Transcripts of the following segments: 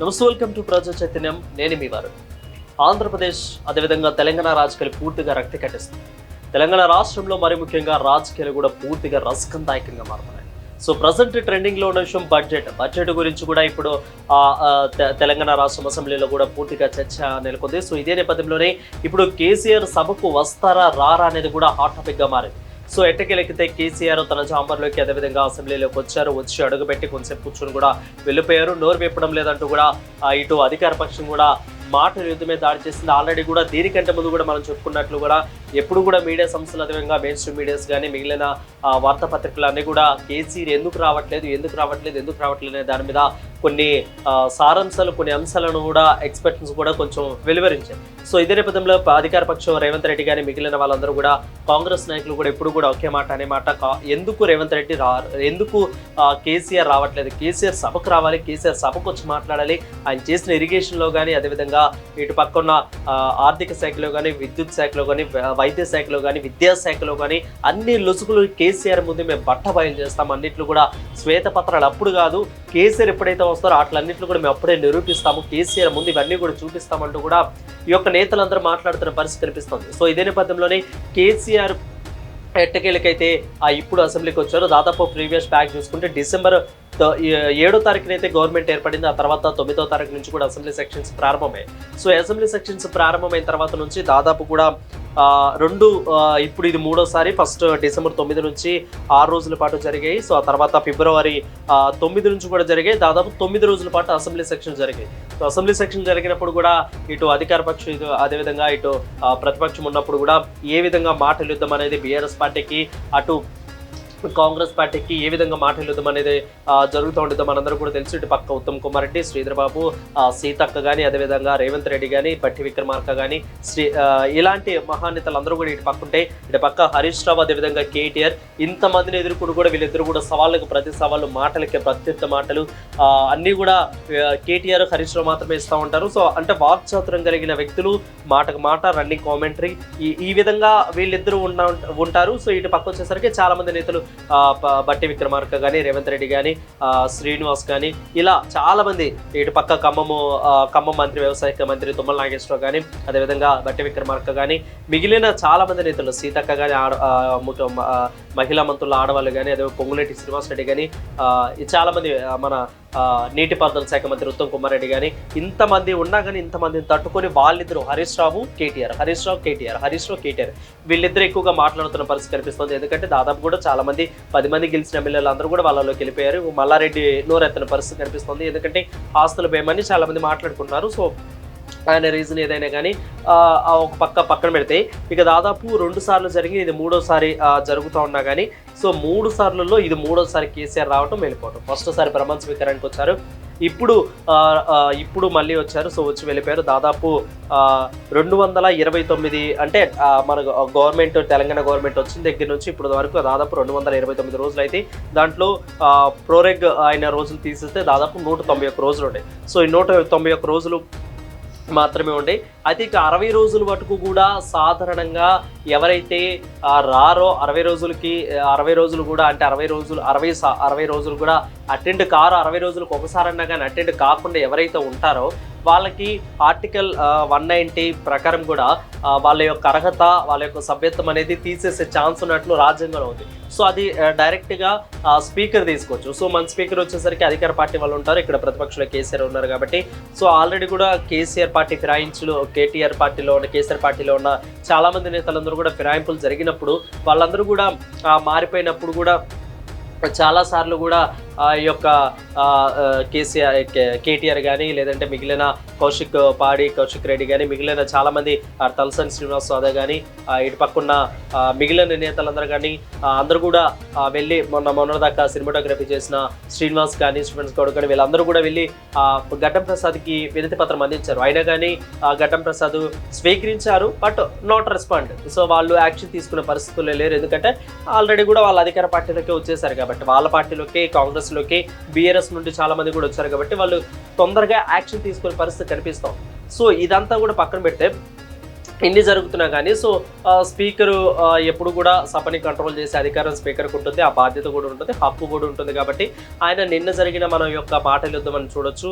నమస్తే welcome to ప్రజా చైతన్యం. నేను మీ వారు ఆంధ్రప్రదేశ్ అదేవిధంగా తెలంగాణ రాజకీయాలు పూర్తిగా రక్తి కట్టిస్తుంది. తెలంగాణ రాష్ట్రంలో మరి ముఖ్యంగా రాజకీయాలు కూడా పూర్తిగా రసకందాయకంగా మారుతున్నాయి. సో ప్రజెంట్ ట్రెండింగ్లో ఉన్న విషయం బడ్జెట్ బడ్జెట్ గురించి కూడా ఇప్పుడు తెలంగాణ రాష్ట్రం అసెంబ్లీలో కూడా పూర్తిగా చర్చ నెలకొంది. సో ఇదే నేపథ్యంలోనే ఇప్పుడు కేసీఆర్ సభకు వస్తారా రారా అనేది కూడా హాట్ టాపిక్గా మారింది. సో ఎట్టకెలెక్కితే కేసీఆర్ తన చాంబర్లోకి అదేవిధంగా అసెంబ్లీలోకి వచ్చారు. వచ్చి అడుగుపెట్టి కొంచెంసేపు కూర్చొని కూడా వెళ్ళిపోయారు. నోరు విప్పడం లేదంటూ కూడా ఇటు అధికార పక్షం కూడా మాటల యుద్ధమే దాడి చేసింది. ఆల్రెడీ కూడా దీనికంటే ముందు కూడా మనం చెప్పుకున్నట్లు కూడా ఎప్పుడు కూడా మీడియా సంస్థలు అదేవిధంగా మెయిన్ స్ట్రీమ్ మీడియాస్ కానీ మిగిలిన వార్తాపత్రికలు అన్నీ కూడా కేసీఆర్ ఎందుకు రావట్లేదు ఎందుకు రావట్లేదు ఎందుకు రావట్లేదు అనే దాని మీద కొన్ని సారాంశాలు కొన్ని అంశాలను కూడా ఎక్స్పెక్టన్స్ కూడా కొంచెం వెలువరించాయి సో ఇదే నేపథ్యంలో అధికార పక్షం రేవంత్ రెడ్డి కానీ మిగిలిన వాళ్ళందరూ కూడా కాంగ్రెస్ నాయకులు కూడా ఎప్పుడు కూడా ఒకే మాట అనే మాట ఎందుకు రేవంత్ రెడ్డి రా ఎందుకు కేసీఆర్ రావట్లేదు? కేసీఆర్ సభకు రావాలి కేసీఆర్ సభకు వచ్చి మాట్లాడాలి. ఆయన చేసిన ఇరిగేషన్లో కానీ అదేవిధంగా ఇటు పక్కన ఆర్థిక శాఖలో కానీ విద్యుత్ శాఖలో కానీ వైద్య శాఖలో కానీ విద్యాశాఖలో కానీ అన్ని లొసుగులు కేసీఆర్ ముందు మేము బట్ట బయలు చేస్తాం. అన్నిట్లు కూడా శ్వేతపత్రాలు అప్పుడు కాదు కేసీఆర్ ఎప్పుడైతే వస్తారో వాటిలన్నింటిని కూడా మేము అప్పుడే నిరూపిస్తాము. కేసీఆర్ ముందు ఇవన్నీ కూడా చూపిస్తామంటూ కూడా ఈ యొక్క నేతలందరూ మాట్లాడుతున్న పరిస్థితి కనిపిస్తుంది. సో ఇదే నేపథ్యంలోనే కేసీఆర్ ఎట్టకేలకైతే ఆ ఇప్పుడు అసెంబ్లీకి వచ్చారు దాదాపు ప్రీవియస్ ప్యాక్ చూసుకుంటే డిసెంబర్ ఏడో తారీఖున అయితే గవర్నమెంట్ ఏర్పడింది ఆ తర్వాత తొమ్మిదో తారీఖు నుంచి కూడా అసెంబ్లీ సెక్షన్స్ ప్రారంభమయ్యాయి. సో అసెంబ్లీ సెక్షన్స్ ప్రారంభమైన తర్వాత నుంచి దాదాపు కూడా రెండు ఇప్పుడు ఇది మూడోసారి ఫస్ట్ డిసెంబర్ తొమ్మిది నుంచి ఆరు రోజుల పాటు జరిగాయి. సో ఆ తర్వాత ఫిబ్రవరి తొమ్మిది నుంచి కూడా జరిగాయి. దాదాపు తొమ్మిది రోజుల పాటు అసెంబ్లీ సెక్షన్ జరిగాయి. సో అసెంబ్లీ సెక్షన్ జరిగినప్పుడు కూడా ఇటు అధికార పక్షం ఇటు అదేవిధంగా ఇటు ప్రతిపక్షం ఉన్నప్పుడు కూడా ఏ విధంగా మాటలు యుద్ధం అనేది బీఆర్ఎస్ పార్టీకి అటు కాంగ్రెస్ పార్టీకి ఏ విధంగా మాటల అనేది జరుగుతూ ఉంటుందో మనందరూ కూడా తెలుసు ఇటు పక్క ఉత్తమ్ కుమార్ రెడ్డి శ్రీధరబాబు సీతక్క కానీ అదేవిధంగా రేవంత్ రెడ్డి కానీ పట్టి విక్రమార్క కానీ శ్రీ ఇలాంటి మహానేతలు అందరూ కూడా ఇటు పక్క ఉంటే ఇటు పక్క హరీష్ రావు అదేవిధంగా కేటీఆర్ ఇంతమందిని ఎదుర్కొని కూడా వీళ్ళిద్దరు కూడా సవాళ్ళకు ప్రతి సవాళ్ళు మాటలకి ప్రత్యుత్త మాటలు అన్నీ కూడా కేటీఆర్ హరీష్ రావు మాత్రమే ఇస్తూ ఉంటారు. సో అంటే వాక్చాతురం కలిగిన వ్యక్తులు మాటకు మాట రన్నింగ్ కామెంటరీ ఈ ఈ విధంగా వీళ్ళిద్దరూ ఉన్న ఉంటారు. సో ఇటు పక్క వచ్చేసరికి చాలామంది నేతలు బట్టి విక్రమార్క కానీ రేవంత్ రెడ్డి కానీ శ్రీనివాస్ కానీ ఇలా చాలా మంది ఇటు పక్క ఖమ్మము ఖమ్మం మంత్రి వ్యవసాయ మంత్రి తుమ్మల నాగేశ్వరరావు కానీ అదేవిధంగా బట్టి విక్రమార్క కానీ మిగిలిన చాలా మంది నేతలు సీతక్క కానీ ఆడ మహిళా మంత్రుల ఆడవాళ్ళు కానీ అదే పొంగులేటి శ్రీనివాస్ రెడ్డి కానీ చాలామంది చాలా మంది మన నీటిపారుదల శాఖ మంత్రి ఉత్తమ్ కుమార్ రెడ్డి కానీ ఇంతమంది ఉన్నా కానీ ఇంతమందిని తట్టుకొని వాళ్ళిద్దరు హరీష్ రావు కేటీఆర్ హరీష్ రావు కేటీఆర్ హరీష్ రావు కేటీఆర్. వీళ్ళిద్దరు ఎక్కువగా మాట్లాడుతున్న పరిస్థితి కనిపిస్తుంది. ఎందుకంటే దాదాపు కూడా చాలా మంది పది మంది గెలిచిన ఎమ్మెల్యేలు అందరూ కూడా వాళ్ళలోకి వెళ్ళిపోయారు. మల్లారెడ్డి నోరెత్తన పరిస్థితి కనిపిస్తుంది. ఎందుకంటే ఆస్తులు భయమని చాలా మంది మాట్లాడుకుంటున్నారు. సో ఆయన రీజన్ ఏదైనా కానీ ఒక పక్క పక్కన పెడితే ఇక దాదాపు రెండు సార్లు జరిగి ఇది మూడోసారి జరుగుతూ ఉన్నా కానీ సో మూడు సార్లలో ఇది మూడోసారి కేసీఆర్ రావటం వెళ్ళిపోవటం ఫస్ట్ సారి ప్రమాణ స్వీకారానికి వచ్చారు. ఇప్పుడు ఇప్పుడు మళ్ళీ వచ్చారు. సో వచ్చి వెళ్ళిపోయారు. దాదాపు రెండు వందల ఇరవై తొమ్మిది అంటే మన గవర్నమెంట్ తెలంగాణ గవర్నమెంట్ వచ్చిన దగ్గర నుంచి ఇప్పుడు వరకు దాదాపు రెండు వందల ఇరవై తొమ్మిది రోజులు అయితే దాంట్లో ప్రోరెగ్ అయిన రోజులు తీసేస్తే దాదాపు నూట తొంభై ఒక్క రోజులు ఉండే. సో ఈ నూట తొంభై ఒక్క రోజులు మాత్రమే ఉండే. అయితే ఇక అరవై రోజుల వరకు కూడా సాధారణంగా ఎవరైతే రారో అరవై రోజులకి అరవై రోజులు కూడా అంటే అరవై రోజులు అరవై సా- అరవై రోజులు కూడా అటెండ్ కారు అరవై రోజులకు ఒకసారన్నా కానీ అటెండ్ కాకుండా ఎవరైతే ఉంటారో వాళ్ళకి ఆర్టికల్ వన్ నైంటీ ప్రకారం కూడా వాళ్ళ యొక్క అర్హత వాళ్ళ యొక్క సభ్యత్వం అనేది తీసేసే ఛాన్స్ ఉన్నట్లు రాజ్యాంగంలో ఉంది. సో అది డైరెక్ట్గా స్పీకర్ తీసుకోవచ్చు. సో మన స్పీకర్ వచ్చేసరికి అధికార పార్టీ వాళ్ళు ఉంటారు. ఇక్కడ ప్రతిపక్షంలో కేసీఆర్ ఉన్నారు కాబట్టి. సో ఆల్రెడీ కూడా కేసీఆర్ పార్టీ ఫిరాయించులు కేటీఆర్ పార్టీలో ఉన్న కేసీఆర్ పార్టీలో ఉన్న చాలా మంది నేతలందరూ కూడా ఫిరాయింపులు జరిగినప్పుడు వాళ్ళందరూ కూడా మారిపోయినప్పుడు కూడా చాలా సార్లు కూడా ఆ యొక్క కేసీఆర్ కే- కేటీఆర్ కానీ లేదంటే మిగిలిన కౌశిక్ పాడి కౌశిక్ రెడ్డి కానీ మిగిలిన చాలా మంది తలసాని శ్రీనివాస్ యాదవ్ కానీ ఇటు పక్కన్న మిగిలిన నేతలందరూ కానీ అందరూ కూడా వెళ్ళి మొన్న మొన్న దాకా సినిమాటోగ్రఫీ చేసిన శ్రీనివాస్ కానీ శ్రీనివాస్ గౌడ్ కానీ వీళ్ళందరూ కూడా వెళ్ళి ఆ, గడ్డం ప్రసాద్కి వినతి పత్రం అందించారు. అయినా కానీ ఆ, గడ్డం ప్రసాద్ స్వీకరించారు బట్ నాట్ రెస్పాండ్ సో వాళ్ళు యాక్షన్ తీసుకునే పరిస్థితుల్లో లేరు. ఎందుకంటే ఆల్రెడీ కూడా వాళ్ళ అధికార పార్టీలోకే వచ్చేసారు కాబట్టి వాళ్ళ పార్టీలోకి కాంగ్రెస్ కాంగ్రెస్లోకి బీఆర్ఎస్ నుండి చాలా మంది కూడా వచ్చారు కాబట్టి వాళ్ళు తొందరగా యాక్షన్ తీసుకునే పరిస్థితి కనిపిస్తాం సో ఇదంతా కూడా పక్కన పెడితే ఇన్ని జరుగుతున్నా కానీ సో స్పీకరు ఎప్పుడు కూడా సభని కంట్రోల్ చేసే అధికారం స్పీకర్కి ఉంటుంది ఆ బాధ్యత కూడా ఉంటుంది హక్కు కూడా ఉంటుంది కాబట్టి ఆయన నిన్న జరిగిన మన యొక్క మాటల యుద్ధం మనం చూడొచ్చు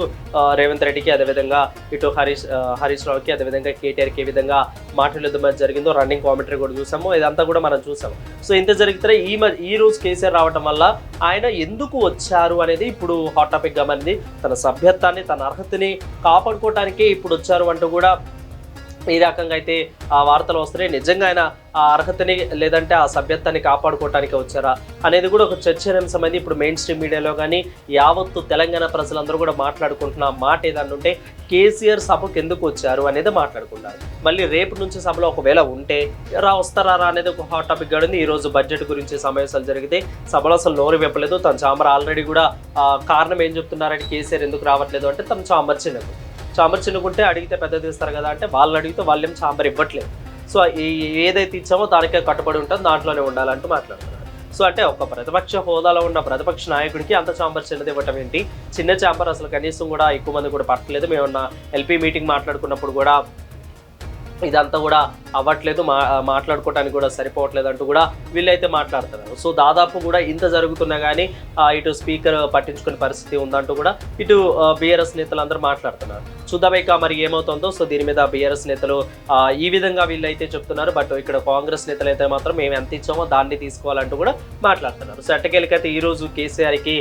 రేవంత్ రెడ్డికి అదేవిధంగా ఇటు హరీష్ హరీష్ రావుకి అదేవిధంగా కేటీఆర్కి ఏ విధంగా మాటల యుద్ధం జరిగిందో రన్నింగ్ కామెంటరీ కూడా చూసాము. ఇదంతా కూడా మనం చూసాము. సో ఇంత జరిగితే ఈ ఈ రోజు కేసీఆర్ రావటం వల్ల ఆయన ఎందుకు వచ్చారు అనేది ఇప్పుడు హాట్ టాపిక్గా మారింది తన సభ్యత్వాన్ని తన అర్హతని కాపాడుకోవటానికే ఇప్పుడు వచ్చారు అంటూ కూడా ఈ రకంగా అయితే ఆ వార్తలు వస్తున్నాయి. నిజంగా ఆయన ఆ అర్హతని లేదంటే ఆ సభ్యత్వాన్ని కాపాడుకోవటానికి వచ్చారా అనేది కూడా ఒక చర్చనీయాంశమైంది ఇప్పుడు మెయిన్ స్ట్రీమ్ మీడియాలో కానీ యావత్తు తెలంగాణ ప్రజలందరూ కూడా మాట్లాడుకుంటున్న మాట ఏదన్నా ఉంటే కేసీఆర్ సభకు ఎందుకు వచ్చారు అనేది మాట్లాడుకుంటారు. మళ్ళీ రేపు నుంచి సభలో ఒకవేళ ఉంటే రా వస్తారా రా అనేది ఒక హాట్ టాపిక్ గడింది. ఈ రోజు బడ్జెట్ గురించి సమావేశాలు జరిగితే సభలో అసలు నోరు వెప్పలేదు. తన చాంబర్ ఆల్రెడీ కూడా కారణం ఏం చెప్తున్నారని కేసీఆర్ ఎందుకు రావట్లేదు అంటే తన చామర్ చిన్నది. చాంబర్ చిన్నుకుంటే అడిగితే పెద్దది ఇస్తారు కదా అంటే వాళ్ళని అడిగితే వాళ్ళేం చాంబర్ ఇవ్వట్లేదు. సో ఈ- ఏదైతే ఇచ్చామో దానికే కట్టుబడి ఉంటుంది దాంట్లోనే ఉండాలంటూ మాట్లాడుతున్నారు. సో అంటే ఒక ప్రతిపక్ష హోదాలో ఉన్న ప్రతిపక్ష నాయకుడికి అంత చాంబర్ చిన్నది ఇవ్వటం ఏంటి? చిన్న చాంబర్ అసలు కనీసం కూడా ఎక్కువ మంది కూడా పట్టలేదు. మేము ఎల్పీ మీటింగ్ మాట్లాడుకున్నప్పుడు కూడా ఇదంతా కూడా అవ్వట్లేదు మా మాట్లాడుకోవడానికి కూడా సరిపోవట్లేదు అంటూ కూడా వీళ్ళైతే మాట్లాడుతున్నారు. సో దాదాపు కూడా ఇంత జరుగుతున్నా కానీ ఇటు స్పీకర్ పట్టించుకునే పరిస్థితి ఉందంటూ కూడా ఇటు బీఆర్ఎస్ నేతలు అందరూ మాట్లాడుతున్నారు. చూద్దాం ఇక మరి ఏమవుతుందో. సో దీని మీద బీఆర్ఎస్ నేతలు ఈ విధంగా వీళ్ళైతే చెప్తున్నారు. బట్ ఇక్కడ కాంగ్రెస్ నేతలు అయితే మాత్రం మేము ఎంత ఇచ్చామో దాన్ని తీసుకోవాలంటూ కూడా మాట్లాడుతున్నారు. సో ఎట్టకేలకైతే ఈ రోజు కేసీఆర్కి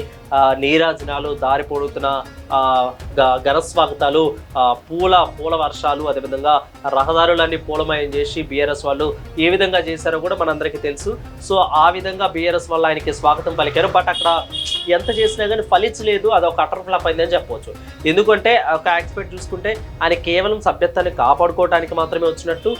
నీరాజనాలు దారి పొడుతున్న ఆ, గ- ఘనస్వాగతాలు పూల పూల వర్షాలు అదేవిధంగా రహదారులన్నీ పూలమయం చేసి బీఆర్ఎస్ వాళ్ళు ఏ విధంగా చేశారో కూడా మనందరికీ తెలుసు. సో ఆ విధంగా బీఆర్ఎస్ వాళ్ళు ఆయనకి స్వాగతం పలికారు. బట్ అక్కడ ఎంత చేసినా కానీ ఫలించలేదు. అది ఒక అటర్ ఫ్లాప్ అయిందని చెప్పవచ్చు ఎందుకంటే ఒక యాక్స్పెక్ట్ చూసుకుంటే ఆయన కేవలం సభ్యత్వాన్ని కాపాడుకోవడానికి మాత్రమే వచ్చినట్టు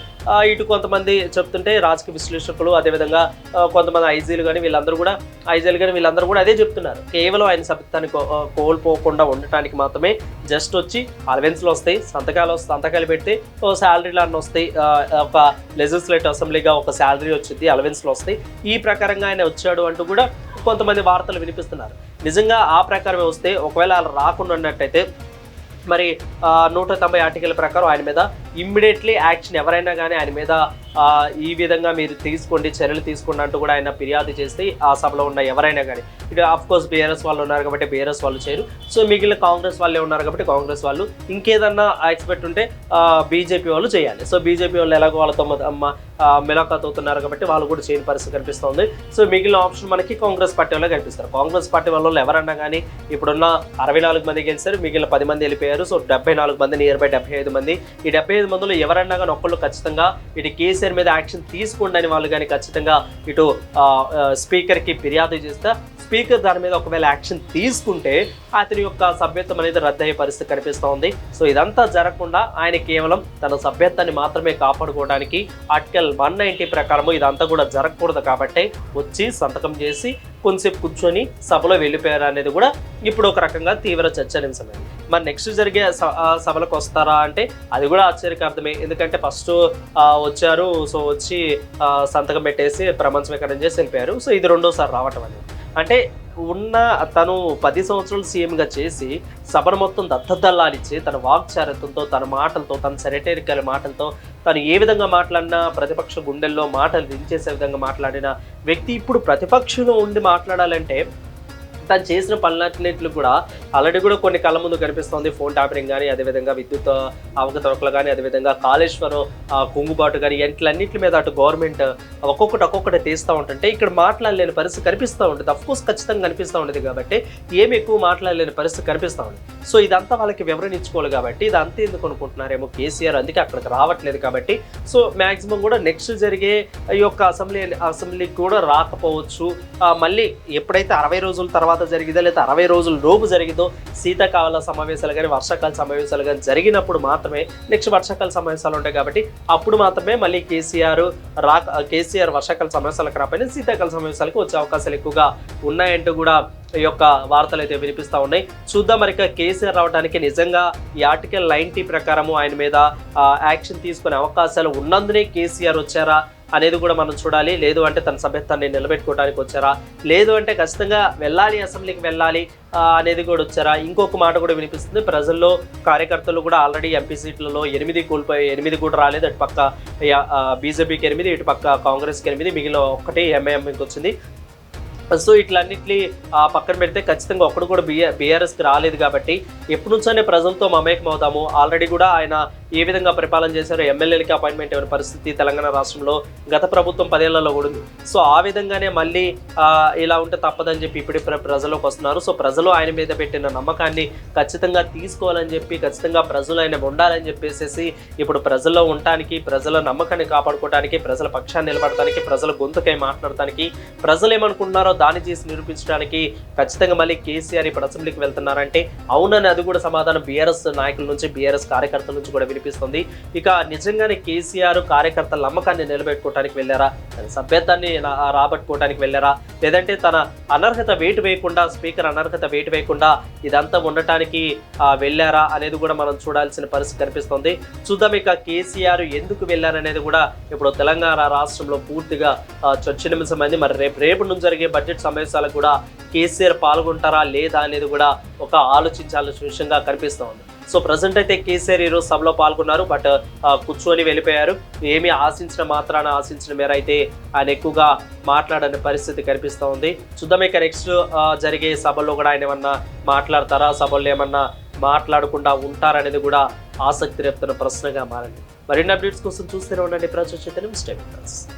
ఇటు కొంతమంది చెప్తుంటే రాజకీయ విశ్లేషకులు అదేవిధంగా కొంతమంది ఐజీలు కానీ వీళ్ళందరూ కూడా ఐజీలు కానీ వీళ్ళందరూ కూడా అదే చెప్తున్నారు. కేవలం ఆయన సభ్యత్వాన్ని కో- కోల్పోకుండా ఉండటానికి మాత్రమే జస్ట్ వచ్చి అలవెన్స్లు వస్తాయి సంతకాలు సంతకాలు పెడితే ఓ శాలరీలు అన్న వస్తాయి ఒక లెజిస్లేటివ్ అసెంబ్లీగా ఒక శాలరీ వచ్చింది అలవెన్స్లు వస్తాయి. ఈ ప్రకారంగా ఆయన వచ్చాడు అంటూ కూడా కొంతమంది వార్తలు వినిపిస్తున్నారు. నిజంగా ఆ ప్రకారమే వస్తే ఒకవేళ అలా రాకుండా ఉన్నట్టయితే మరి నూట తొంభై ఆర్టికల్ ప్రకారం ఆయన మీద ఇమ్మీడియట్లీ యాక్షన్ ఎవరైనా కానీ ఆయన మీద ఈ విధంగా మీరు తీసుకోండి చర్యలు తీసుకోండి అంటూ కూడా ఆయన ఫిర్యాదు చేస్తే ఆ సభలో ఉన్న ఎవరైనా కానీ ఇక ఆఫ్ కోర్స్ బీఆర్ఎస్ వాళ్ళు ఉన్నారు కాబట్టి బీఆర్ఎస్ వాళ్ళు చేయరు. సో మిగిలిన కాంగ్రెస్ వాళ్ళే ఉన్నారు కాబట్టి కాంగ్రెస్ వాళ్ళు ఇంకేదన్నా ఎక్స్పెక్ట్ ఉంటే బీజేపీ వాళ్ళు చేయాలి. సో బీజేపీ వాళ్ళు ఎలాగో వాళ్ళతో మిలాఖాత్ అవుతున్నారు కాబట్టి వాళ్ళు కూడా చేయని పరిస్థితి కనిపిస్తుంది. సో మిగిలిన ఆప్షన్ మనకి కాంగ్రెస్ పార్టీ వాళ్ళు కనిపిస్తారు. కాంగ్రెస్ పార్టీ వాళ్ళు ఎవరన్నా కానీ ఇప్పుడున్న అరవై నాలుగు మంది గెలిచారు మిగిలిన పది మంది వెళ్ళిపోయారు. సో డెబ్బై నాలుగు మంది నియర్ బై డెబ్బై ఐదు మంది. ఈ డెబ్బై ఐదు మందిలో ఎవరన్నా కానీ ఒక్కళ్ళు ఖచ్చితంగా ఇటు కేసీఆర్ మీద యాక్షన్ తీసుకోండి అని వాళ్ళు కానీ ఖచ్చితంగా ఇటు స్పీకర్కి ఫిర్యాదు చేస్తే స్పీకర్ దాని మీద ఒకవేళ యాక్షన్ తీసుకుంటే అతని యొక్క సభ్యత్వం అనేది రద్దయ్యే పరిస్థితి కనిపిస్తూ ఉంది సో ఇదంతా జరగకుండా ఆయన కేవలం తన సభ్యత్వాన్ని మాత్రమే కాపాడుకోవడానికి ఆర్టికల్ వన్ నైంటీ ప్రకారము ఇదంతా కూడా జరగకూడదు కాబట్టి వచ్చి సంతకం చేసి కొంతసేపు కూర్చొని సభలో వెళ్ళిపోయారు అనేది కూడా ఇప్పుడు ఒక రకంగా తీవ్ర చర్చనీయాంశమైంది మరి నెక్స్ట్ జరిగే సభలకు వస్తారా అంటే అది కూడా ఆశ్చర్యకార్థమే ఎందుకంటే ఫస్ట్ వచ్చారు. సో వచ్చి సంతకం పెట్టేసి ప్రమాణ స్వీకారం చేసి వెళ్ళిపోయారు. సో ఇది రెండోసారి రావటం అనేది. అంటే ఉన్న తను పది సంవత్సరాలు సీఎంగా చేసి సభను మొత్తం దత్తదల్లాలిచ్చి తన వాక్చారత్వంతో తన మాటలతో తన సెరటేరికల్ మాటలతో తను ఏ విధంగా మాట్లాడినా ప్రతిపక్ష గుండెల్లో మాటలు దించేసే విధంగా మాట్లాడిన వ్యక్తి ఇప్పుడు ప్రతిపక్షంలో ఉండి మాట్లాడాలంటే తను చేసిన పనులన్నింటిలో కూడా ఆల్రెడీ కూడా కొన్ని కళ్ళ ముందు కనిపిస్తోంది. ఫోన్ ట్యాపరింగ్ కానీ అదేవిధంగా విద్యుత్ అవకతవకలు కానీ అదేవిధంగా కాళేశ్వరం కుంగుబాటు కానీ ఇట్లన్నింటి మీద అటు గవర్నమెంట్ ఒక్కొక్కటి ఒక్కొక్కటి తీస్తూ ఉంటుంటే ఇక్కడ మాట్లాడలేని పరిస్థితి కనిపిస్తూ ఉంటుంది. అఫ్కోర్స్ ఖచ్చితంగా కనిపిస్తూ ఉండేది కాబట్టి ఏమి ఎక్కువ మాట్లాడలేని పరిస్థితి కనిపిస్తూ ఉంది. సో ఇదంతా వాళ్ళకి వివరణ ఇచ్చుకోవాలి కాబట్టి ఇది అంతే ఎందుకు అనుకుంటున్నారేమో కేసీఆర్ అందుకే అక్కడికి రావట్లేదు కాబట్టి సో మాక్సిమం కూడా నెక్స్ట్ జరిగే ఈ యొక్క అసెంబ్లీ అసెంబ్లీకి కూడా రాకపోవచ్చు. మళ్ళీ ఎప్పుడైతే అరవై రోజుల తర్వాత జరిగిందో లేదా అరవై రోజుల లోపు జరిగిందో శీతాకాల సమావేశాలు కానీ వర్షాకాల సమావేశాలు కానీ జరిగినప్పుడు మాత్రమే నెక్స్ట్ వర్షాకాల సమావేశాలు ఉంటాయి కాబట్టి అప్పుడు మాత్రమే మళ్ళీ కేసీఆర్ రా కేసీఆర్ వర్షాకాల సమావేశాలకు రాకపోయినా శీతాకాల సమావేశాలకు వచ్చే అవకాశాలు ఎక్కువగా ఉన్నాయంటూ కూడా ఈ యొక్క వార్తలు అయితే వినిపిస్తూ ఉన్నాయి. చూద్దాం మరి కేసీఆర్ రావడానికి నిజంగా ఈ ఆర్టికల్ నైన్టీ ప్రకారము ఆయన మీద యాక్షన్ తీసుకునే అవకాశాలు ఉన్నందునే కేసీఆర్ వచ్చారా? అనేది కూడా మనం చూడాలి. లేదు అంటే తన సభ్యత్వాన్ని నిలబెట్టుకోవడానికి వచ్చారా? లేదు అంటే ఖచ్చితంగా వెళ్ళాలి అసెంబ్లీకి వెళ్ళాలి అనేది కూడా వచ్చారా? ఇంకొక మాట కూడా వినిపిస్తుంది. ప్రజల్లో కార్యకర్తలు కూడా ఆల్రెడీ ఎంపీ సీట్లలో ఎనిమిది కోల్పోయి ఎనిమిది కూడా రాలేదు. అటు పక్క బీజేపీకి ఎనిమిది ఇటు పక్క కాంగ్రెస్కి ఎనిమిది మిగిలిన ఒక్కటి ఎంఐఎంకి వచ్చింది. సో ఇట్లన్నిటి పక్కన పెడితే ఖచ్చితంగా ఒక్కడు కూడా బిఆర్ బీఆర్ఎస్కి రాలేదు కాబట్టి ఎప్పటి నుంచోనే ప్రజలతో మమేకం అవుతాము ఆల్రెడీ కూడా ఆయన ఏ విధంగా పరిపాలన చేశారో ఎమ్మెల్యేలకి అపాయింట్మెంట్ ఇవ్వని పరిస్థితి తెలంగాణ రాష్ట్రంలో గత ప్రభుత్వం పదేళ్ళలో కూడా ఉంది. సో ఆ విధంగానే మళ్ళీ ఇలా ఉంటే తప్పదని చెప్పి ఇప్పుడు ప్రజలకు వస్తున్నారు. సో ప్రజలు ఆయన మీద పెట్టిన నమ్మకాన్ని ఖచ్చితంగా తీసుకోవాలని చెప్పి ఖచ్చితంగా ప్రజలు ఆయన ఉండాలని చెప్పేసి ఇప్పుడు ప్రజల్లో ఉండటానికి ప్రజల నమ్మకాన్ని కాపాడుకోవడానికి ప్రజల పక్షాన్ని నిలబడటానికి ప్రజల గొంతుకై మాట్లాడటానికి ప్రజలు ఏమనుకుంటున్నారో దాన్ని చేసి నిరూపించడానికి ఖచ్చితంగా మళ్ళీ కేసీఆర్ ఇప్పుడు అసెంబ్లీకి వెళ్తున్నారంటే అవునని అది కూడా సమాధానం బీఆర్ఎస్ నాయకుల నుంచి బీఆర్ఎస్ కార్యకర్తల నుంచి కూడా వినిపిస్తుంది. ఇక నిజంగానే కేసీఆర్ కార్యకర్తల నమ్మకాన్ని నిలబెట్టుకోవడానికి వెళ్ళారా? తన సభ్యత్వాన్ని రాబట్టుకోవటానికి రాబట్టుకోవడానికి వెళ్ళారా? లేదంటే తన అనర్హత వేటు వేయకుండా స్పీకర్ అనర్హత వేటు వేయకుండా ఇదంతా ఉండటానికి వెళ్ళారా అనేది కూడా మనం చూడాల్సిన పరిస్థితి కనిపిస్తుంది. చూద్దాం ఇక కేసీఆర్ ఎందుకు వెళ్ళారనేది కూడా ఇప్పుడు తెలంగాణ రాష్ట్రంలో పూర్తిగా ఆ, చర్చనీయాంశమైంది మరి రేపు రేపు నుంచి జరిగే బడ్జెట్ సమావేశాలకు కూడా కేసీఆర్ పాల్గొంటారా లేదా అనేది కూడా ఒక ఆలోచించాల్సిన విషయంగా కనిపిస్తోంది. సో ప్రజెంట్ అయితే కేసీఆర్ ఈరోజు సభలో పాల్గొన్నారు బట్ కూర్చొని వెళ్ళిపోయారు. ఏమీ ఆశించిన మాత్రాన ఆశించిన మేర అయితే ఆయన ఎక్కువగా మాట్లాడని పరిస్థితి కనిపిస్తూ ఉంది. చూద్దాం ఇక నెక్స్ట్ జరిగే సభల్లో కూడా ఆయన ఏమన్నా మాట్లాడతారా? సభల్లో ఏమన్నా మాట్లాడకుండా ఉంటారనేది కూడా ఆసక్తి రేపుతున్న ప్రశ్నగా మారింది. మరిన్ని అప్డేట్స్ కోసం చూస్తూనే ఉండండి ప్రజా చైతన్యం స్టేట్